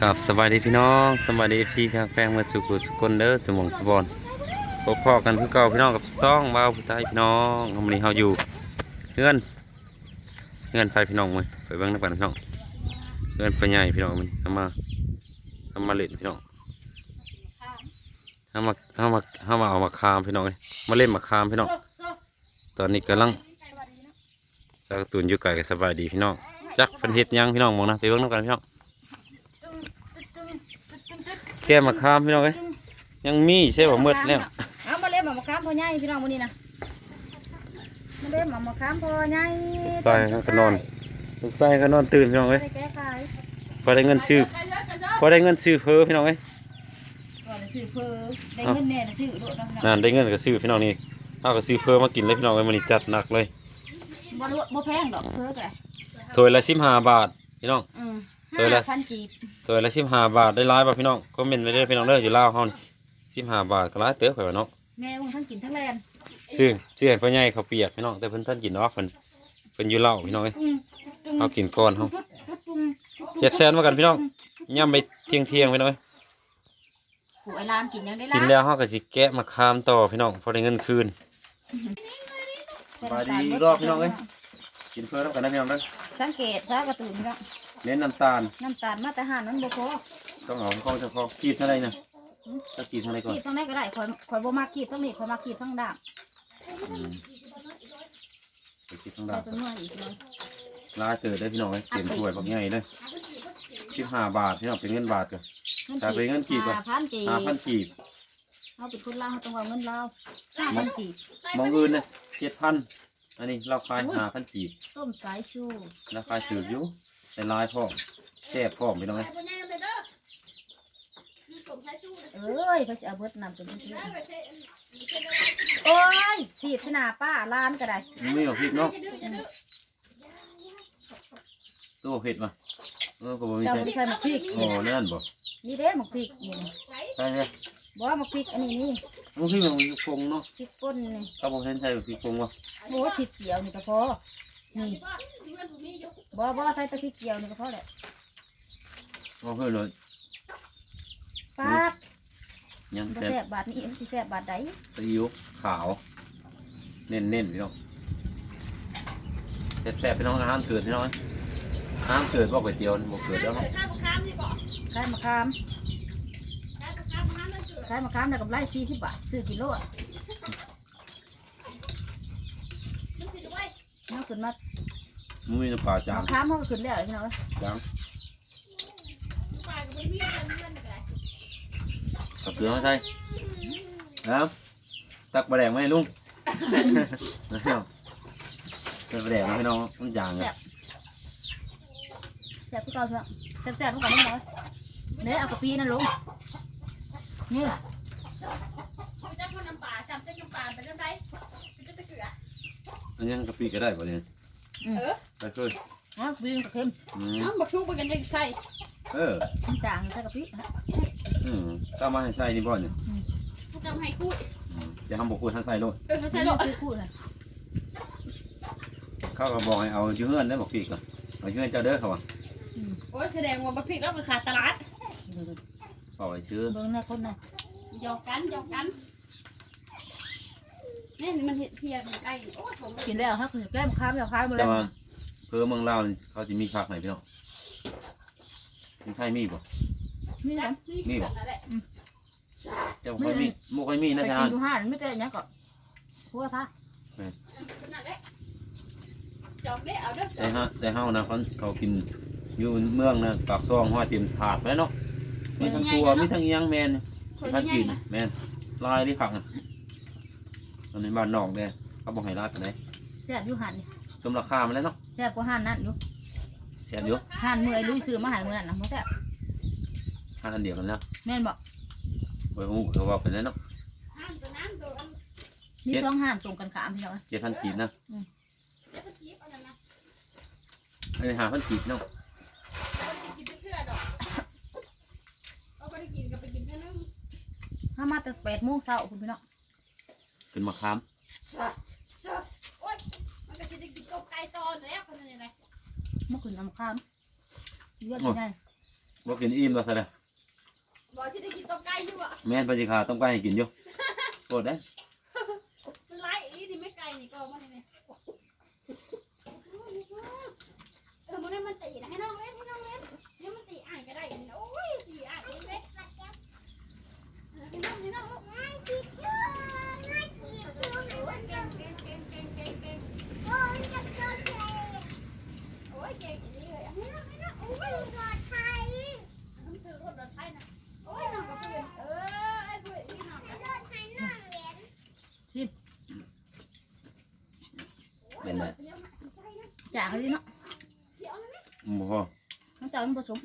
ครับสวัสดีพี่น้องสวัสดีเอฟซีทางแฟนมาสุขุสุคนเด้อสมองสบอนพบพ่อกันคือเก่าพี่น้องกับซ่องบ่าวผู้ใต้พี่น้องวันนี้เฮาอยู่เฮือนเฮือนไฟพี่น้องมั้ยไปเบิ่งนำกันพี่น้องเฮือนไปใหญ่พี่น้องมันเอามาเอามาเล่นพี่น้องเอามาเอามาเอามาเอามาคามพี่น้องมาเล่นมาคามพี่น้องตอนนี้กำลังจักตุนอยู่ไกลก็สบายดีพี่น้อง จักเพิ่นเฮ็ดหยังพี่น้องมองนะไปเบิ่งนำกันพี่น้องแก้มาคามพี่น้องเอ้ยยังมีใช่ป่ะมืดแล้วเอามาเล่นหมามะขามพ่อใหญ่พี่น้องวันนี้นะมาเล่นหมามะขามพ่อใหญ่ใส่ก็นอนลูกใส่ก็นอนตื่นพี่น้องเอ้ยไปแก้ไขพอได้เงินซื้อพอได้เงินซื้อเพ้อพี่น้องเอ้ยก่อนจะซื้อเพอได้เงินแน่จะซื้อด้วยนะพี่น้องนั่นได้เงินก็ซื้อพี่น้องนี่เอาก็ซื้อเพ้อมากินเลยพี่น้องเอ้ยมันนี้จัดหนักเลยบ่รู้บ่แพงดอกเพอก็ได้ ถ้วยละสิบห้าบาทพี่น้อง อืมเออแล้ห้าวพันกีบถ้วยละสิบห้าบาทได้ร้ายป่ะพี่น้องก็เมนไปเด้อพี่น้องเด้ออยู่ลาวเฮานี่สิบห้าบาทก็ร้ายเต๋อไปว่าเนาะแม่มึงทั้งกินทั้งแลนซื้อซื้อให้พ่อใหญ่เขาวเปียกพี่น้องแต่เพิ่นท่านกินเนาะเพิ่นเพิ่นอยู่ลาวพี่น้องเอ้ยอืมเฮากินก่อนเฮาปุ้มเจ็บแซนมากันพี่น้อง ย่ำไปเที่ยงเที่ยงๆพี่น้องเอ้ยผู้ไอ้ลามกินยังได้กินละแล้วเฮาก็สิแกะมาคามต่อพี่น้องพอได้เงินคืน สบายดีอีกรอบพี่น้องเอ้ย กินเพื่อแล้วกันนะพี่น้องเด้อ สังเกตซะกระตุ้นพี่น้องเน้นน้ำตาล น้ำตาลมาแต่หานมันบ่พอต้องเอาเข้าเฉพาะกีบเท่าไรนะจะกีบเท่าไรก่อนกีบทั้งไหนก็ได้ข่อยข่อยบ่มากีบทั้งนี้ข่อยมากีบทั้งดาบอืมไปกีบทั้งใส่ดาบเป็นเมื่ออีกเลยลายเติร์ได้พี่น้องเอ้ยเต็มถ้วยบักใหญ่เลยสิบห้าบาทพี่น้องเป็นเงินบาทกันจ่ายไปเงินกีบก่อนห้าพันกีบห้าพันกีบเอาเป็นคนลาวเขาต้องเอาเงินลาวห้าพันกีบมองอื่นนะเจ็ดพัน อันนี้เราขายห้าพันกีบส้มสายชูราคาถืออยู่แต่ลายพร้อมแซ่บพร้อมพี่น้องเอ้ยเอ้ยเขาจะเอาเบิดนำเป็นที่โอ้ยสีดสนาป้าร้านก็ได้มันไม่เอาพริกเนาะตัวเผ็ดมาเออก็บ่มีเจ้าใส่ไม่ใช่หมกพริกโอ้นั่นบ่นี่เด้หมกพริกนี่ใช่ใช่บอกว่าหมกพริกอันนี้นี่ มันคือมันมีพงเนาะพริกป่นนี่เขาบอกเห็นใช่พริกพงวะโอ้พริกเกียวนี่ก็พอนี่บ่บ่ใส่แต่พริกเกียวนี่ก็พอแหละเขาเพื่อนเลยป้าดยังบ่แซ่บแซ่บบาทนี้มันสิแซ่บบาทใดซีอิ๊วขาวเน้นเน้นๆพี่น้องแซ่บๆพี่น้องอาหารเกิดพี่น้องอาหารเกิดบอกก๋วยเตี๋ยวนี่บอกเกิดแล้วเนาะขายมะขามขายมะขามได้กำไร40บาทซื้อกิโลอะเอาขึ้นมามันมีน้ำปลาจาง มะขามเขาก็ขึ้นแล้วพี่น้องเอ้ยจางกับเกลือมาใส่นะครับตักปลาแดงมาให้ลุงนะครับตักปลาแดงมาให้น้องมันจางอะแซ่บพี่เก่าเถอะแซ่บแซ่บๆทุกคนน้อยเด้เอากะปินั่นลง นี่ล่ะอันนี้กะปิก็ได้ป่ะเนี่ยอืมไปเคยเอากะปิมันก็เค็มอืมน้ำบักชูมันกันยังไข่เออมันจางใส่กะปิฮะอืมก็มาให้ใส่นี่บ่เนี่ยทำให้คูดอืมจะทำบอกคุณท่านใส่โลดเออเขาใช่หรอคือคู่ค่ะเขาก็บอกให้เอาอยู่เฮือนได้บอกพี่ก็เอาอยู่เฮือนเจ้าเด้อเขาว่าโอ้ยแสดงว่าบักพริกแล้วมันขาดตลาด เอาไว้ซื้อเบิ่งหน้าคนน่ะหยอกกันหยอกกันนี่มันเห็ดเพียนไก่โอ้ยผมกินแล้วครับแก้มข้ามแล้วข้ามหมดเลแต่ยว่าเพื่อเมืองลาวนี่เขาจะมีผักไหนพี่น้องมีใครมีบ่นี่นะ นี่นั่นแหละเจ้าค่อยมีบ่ค่อยมีไปนะจ๊ะกินดูห้านไม่ได้ยังก่อนหัวพะนั่นแหละจอกได้เอาเด้อแต่ฮะแต่เฮานะเขาเขากินอยู่เมืองนะปากซองห้อยเต็มถาดไปเนาะ มีทั้งตัวมีทั้งอิหยังแมนคนท่านใหญ่กินนะแมนลายที่ผักน่ะตอนนี้บ้านนอกเนี่ยเขาบอกให้รัดกันเลยแซ่บอยู่หันนี่ชมราคามาแล้วเนาะแซ่บกว่าหันนั่นอยู่แถมอยู่หันมือไอ้ลุยซื้อมาใหายมือนั่นนะบ่แซ่บห้าอันเดียวกันแล้วแม่นบอกไปหูเขาบอกไปแล้วเนาะห้ามตัวนั้นตัวอันมีสองหันตรงกันขามพี่น้องเจ็ดพันกีบนะเดี๋ยวจะกีบเอานั่นนะอันนี้หาพันกีบเนาะ กินเพื่อดอกเอาไปกินกับไปกินเท่านึง ถ้ามาแต่แปดโมงเช้าคุณพี่น้องเป็นมะขามเชื่อโอ้ยมันก็จะได้กินกบไก่ตอนแล้วคนนี้ไงเมื่อคืนน้ำข้ามเยอะยังไงบ่กินอิ่มแล้วซะแล้วบอกที่ได้กินต้มไก่อยู่อะแม่นปฏิคาต้องไปให้กินอยู่โคตรได้มันไล่อีนี่ไม่ไก่นี่ก็มาเนี่ยเออมันได้มันตีนะให้น้องเล่นให้น้องเล่นให้มันตีอ่านก็ได้โอ้ยตีอ่านเล็กให้น้องให้น้องลูกง่ายจิตจ้าง่ายจิตจ้าเก่งเก่งเก่งเก่งเก่งเก่งโอ้ยจะเก่งโอ้ยเก่งอย่างนี้เลยให้น้องให้น้องโอ้ยปลอดภัยต้องถือคนปลอดภัยนะโอ้ยน้องกับเพื่อนเออไอ้เพื่อนนี่น้องกับ เป็นไง จากเลยเนาะบ่พอน้องเจ้ามันผสม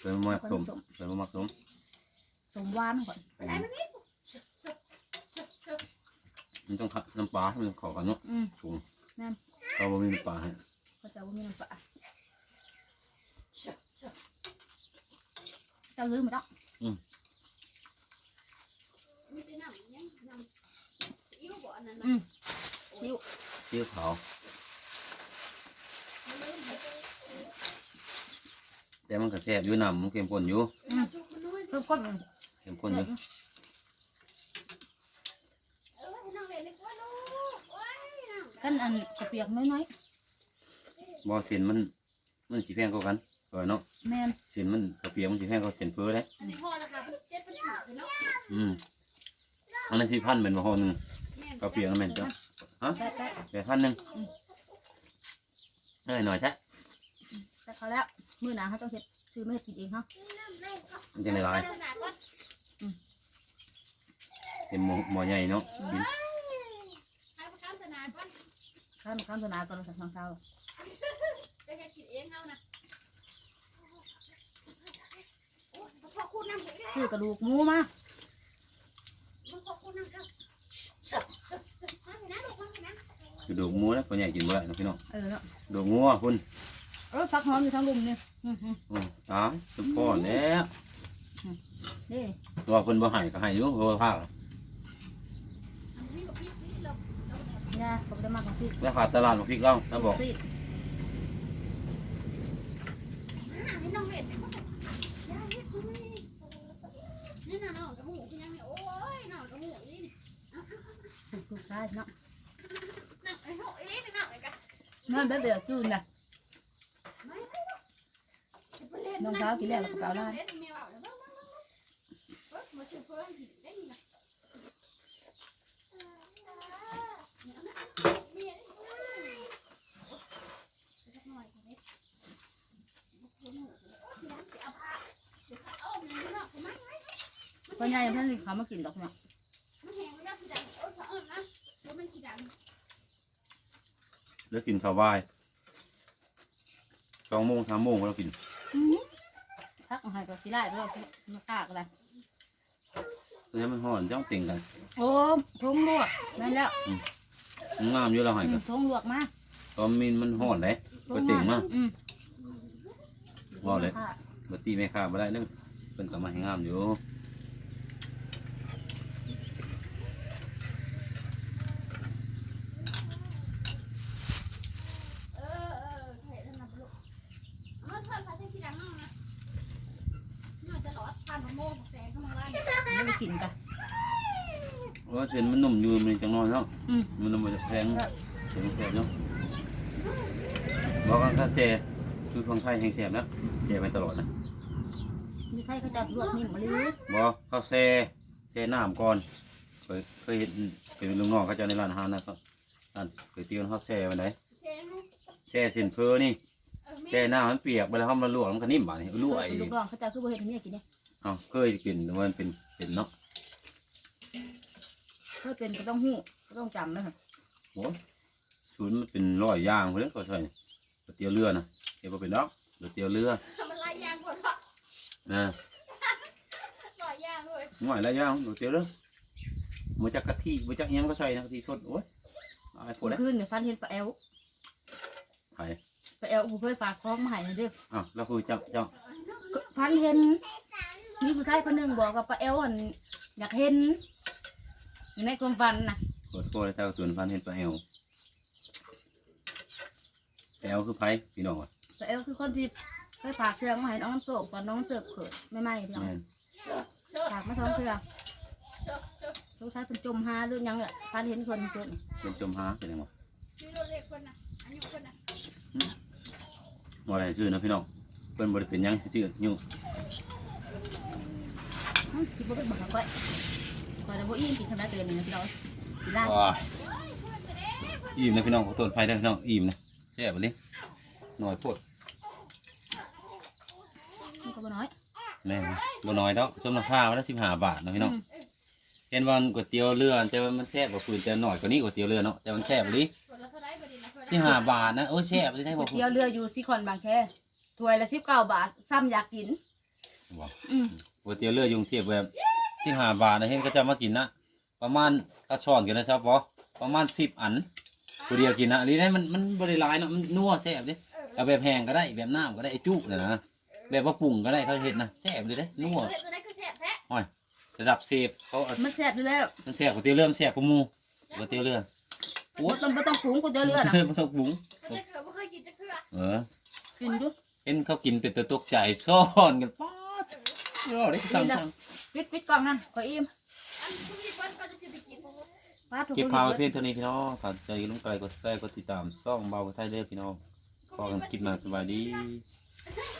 เป็นบ่มักสมเป็นบ่มักสมสมหวานก่อนมันต้องขัดน้ำปลาให้มันเข้ากันเนาะอืมปรุงเราบ่มีน้ำปลาให้ก็จะว่ามีน้ำปลาเจ้าลืมมาแล้วมีแต่น้ำยังน้ำอิ่วบ่อันนั้นอืนะมชิวเจียวขาว แต่มันก็แซ่บอยู่น้ำมันเข้มข้นอยู่น้ำชุบมันนุ่ยเพิ่มก้นเข้มข้นอยู่เออให้น้องเล่นดีกว่าลูกโอ้ยน้ำกันอันกระเปียกน้อยบ่เส้นมันมันสิแพงกว่ากันก็เนาะๆแม่นเส้นมันกระเปียกมันสิแพงกว่าเส้นเฟ้อเด้อันนี้พอแล้วค่ะเจ็ดเป็นสิบเลยเนาะอืมอันนั้นที่พันเป็นบ่ฮอหนึงแม่นกระเปียกนั่นแม่นจ้ะฮะแต่แต่แต่พันหนึงเอ้ยหน่อยแท้ แต่เขาแล้วมื้อหน้าเขาต้องเฮ็ดซื้อมาเฮ็ดกินเองเฮามันจะได้หลายขนาดว่าเป็นหม้อหม้อใหญ่เนาะกินให้ประกันขนาดว่าข้าวข้าวตัวหนาก่อนเราสั่งข้าวจะแค่กินเองเท่านะโอ้ยพอคุณน้ำเลยซื้อกระดูกหมูมามันพอคุณน้ำเจ้ามาเถอะนะลูกมาเถอะนะกระดูกหมูนะพ่อใหญ่กินบ่ได้เนาะพี่น้องเออเนาะกระดูกงัวคุณ เออผักหอมอยู่ทั้งลุมนี่อือหืออือตายสุดพ่อแล้วนี่ว่าเพิ่นบ่ให้ก็ให้อยู่เพราะว่าภาคอันนี้กับพี่นี่เรายาผมได้มากของพี่ราคาตลาดของพริกเราถ้าบอกซีดให้น้องเล่นเนี่ยมันยาเฮ็ดคุณนี่น่ะน้องกระหมูพี่ยังเนี่ยโอ้ยน้องกระหมูนี่ถูกถูกซ้ายเนาะน้องไอ้หกอีนี่น้องไอ้กะนั่นแบบเดือดจูนนะ ไม่ไม่ไปเล่ น้องเช้ากินแล้วก็เปล่าเล่นแมวเอาแล้วบ้างบ้างบ้าวยเพื่อนกินได้ยังไงสักหน่อยค่ะเนี่ยเอาผ้าเดี๋ยวขาอ้อมเลยเนาะผมไม่พ่อใหญ่เพิ่นนี่เขามากินดอกเนาะมันแห้งไม่ได้ขี้ดังเออขาอ้อมนะแล้วมันขี้ดังแล้วกินข้าวบ่ายสองโมงสามโมงเรากิน พักเอาให้ก็สิได้เรามาฆ่ากันเลยแล้วมันห่อนจ้องติ่งกันโอ้ทุ่งลวกนั่นแล้วมันงามอยู่เราให้กันทุ่งลวกมาตอนมีมันห่อนเลยทุ่ก็ติ่งมาอืมว่าเลยบ่ตีแม่ค้าบ่ได้เด้อเพิ่นก็มาให้งามอยู่ เออเออเห็นแล้วนะลูกเอาเพื่อนพาที่ขี้ดังน้องนะน่าจะหลอดผ่านมะม่วงแสงเข้ามาบ้าน ไม่ได้กินกันว่าเส้นมันนุ่มอยู่มันจังน้อยเนาะอืมมันนุ่มจะแพงเส้นแซ่บเนาะบอกกันถ้าแซ่คือของไทยแห้งแซ่บนะแซ่ไปตลอดนะมีไทยเขาจะลวกนิ่มมาเลยบอกข้าวแซ่แซ่น้ำก่อนเคยเคยเห็นเป็นลุงน้องเขาเจะในร้านอาหารนะครับร้านก๋วยเตี๋ยวข้าวแซ่ไปไหนแสงให้แช่เส้นเพอนี่เออแม่แช่น้ำมันเปียกไปแล้วเขามาลวกมันก็นิ่มบ่านี่ลวกไอ้ลูกน้องเขาจะคือบ่เห็นเมียกินเนี่ย เอ้าเคยกินแต่ว่ามันเป็นเป็นเนาะถ้าเป็นก็ต้องหู้ก็ต้องจำนะครับโอ้ศูนย์มันเป็นร้อยอย่างเพื่อนก็ใช่ก๋วยเตี๋ยวเรือนะเดี๋ยวบ่เป็นดอกก๋วยเตี๋ยวเรือมันลายยางก่อนวะนะลอยยางเลยหน่อยละอย่างก๋วยเตี๋ยวเรือมาจากกะทิมาจากอิหยังก็ใช่นะกะทิสดโอ้ยเอะไรพวกเมื่นี้อคืนเนี่ยฟันเห็นปลาแอลไผ่ปลาแอลกูเคยฝากคล้องมาให้นะเด้ออ้าวแล้วคือเจ้าเจ้าก็ฟันเห็น มีผู้ชายคนหนึ่งบอกกับปลาแอลอันอยากเห็น อยู่ในความฝันนะกดโก้แล้วเจ้าส่วนฟันเห็นปลาแอวแอวคือไผ่พี่น้องวะปลาแอลคือคนที่เคยฝากเครื่องมาให้น้องน้ำโศกตอนน้องเจิบเขิดไม่ไหม้พี่น้องแม่นฝากมาสองเครื่องสงสัยเป็นจมหาเรื่องหยังเนี่ยพานเห็นคนเกินเป็นจมหาเป็นยังไงชื่อรถเล็กคนน่ะอันนี้คนน่ะว่าอะไรคือนะพี่น้องเป็นบริเป็นหยังชื่ออยู่อื้อ คิดว่าเป็นบักก้อยก้อยแล้วพวกอิ่มกินทำได้เตือนนี่นะพี่น้องกินไล่ว้ายอิ่มนะพี่น้องขอโทษไฟด้วยพี่น้องอิ่มนะแซ่บเลยหน่อยโพดมันก็บ่น้อยแม่นบ่น้อยดอกชมราคาวันละสิบห้าบาทนะพี่น้องอืมเห็นว่าก๋วยเตี๋ยวเรือแต่ว่ามันแซ่บกว่าฟืนแต่หน่อยกว่านี้ก๋วยเตี๋ยวเรือเนาะแต่มันแซ่บเลยส่วนละเท่าไรบ่ดีนะเพื่อนสิบห้าบาทนะโอ้ยแซ่บเลยได้บ่เที่ยวเรืออยู่ซีคอนบางแคถ้วยละสิบเก้าบาทซ้ำอยากกินว้าวอืม ก๋วยเตี๋ยวเรืออยุงเทียบแบบสิบห้าบาทนะเห็นก็จะมากินนะประมาณกระชอนกันนะครับบ่ประมาณสิบอันผู้เดียวกินนะอันนี้ได้มันมันบริลายเนาะมันนัวแซ่บดิเออเอาแบบแห้งก็ได้แบบน้ำก็ได้ไอ้จุเนี่ยนะแบบว่าปรุงก็ได้เขาเห็ดนะแซ่บเลยเด้นัวเฮ้ยตัวนั้นคือแสบแท้ระดับเซฟเขาเอามันแซ่บอยู่แล้วมันแซ่บก๋วยเตี๋ยวเรือมันแซ่บกว่าหมูก๋วยเตี๋ยวเรือโอ้บ่ต้องบ่ต้องปรุงกูเจอเรือนะไม่ต้องปรุงมันจะเกิดบ่เคยกินจะเกลือเออกินดูเห็นเขากินเป็นตัวตกใจซ่อนกันป๊า ดยอดเลยสั่งสั่งปิดปิดกล่องนั่นก็อิ่มอันทุกทีเพิ่นก็จะไปกินปลาทุกเก็บคนพาวไว้เพียงเท่านี้พี่น้องฝากใจลุงไก่กดแชร์กดติดตามซ่องเบาไทยเด้อพี่น้องขอกันคลิปหน้าสวัสดีเ